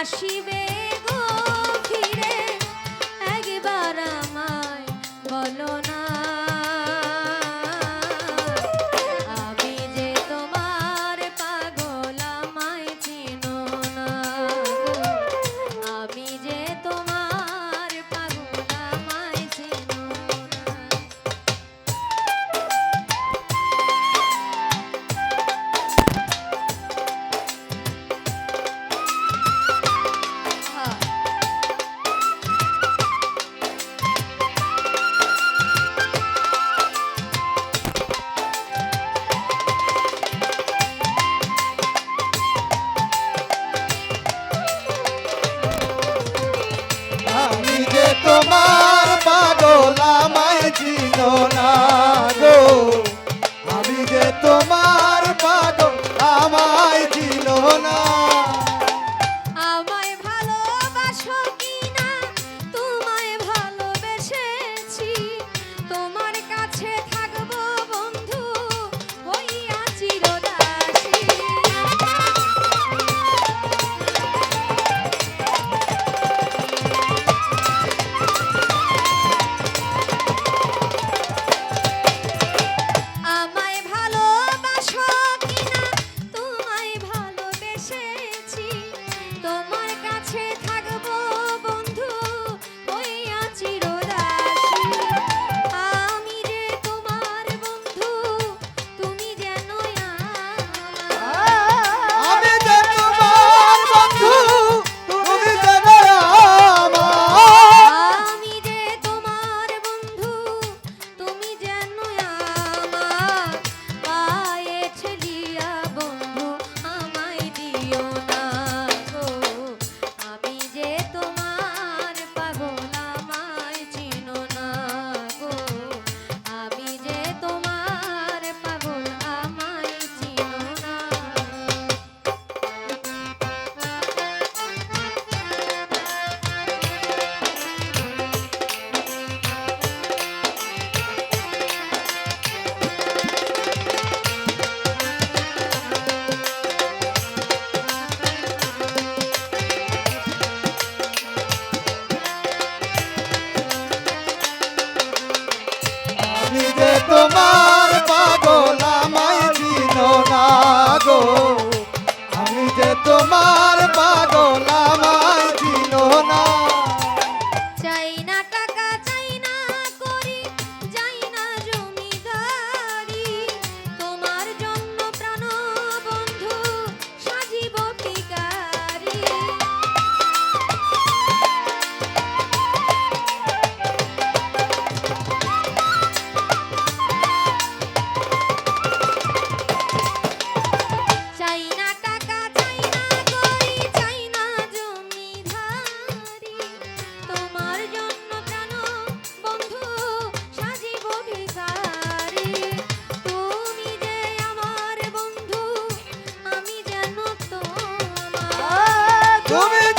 আসিবে তোমার Come on.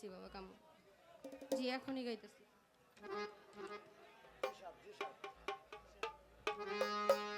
গাইতেছি বাবা কাম। জি এখনই গাইতেছি।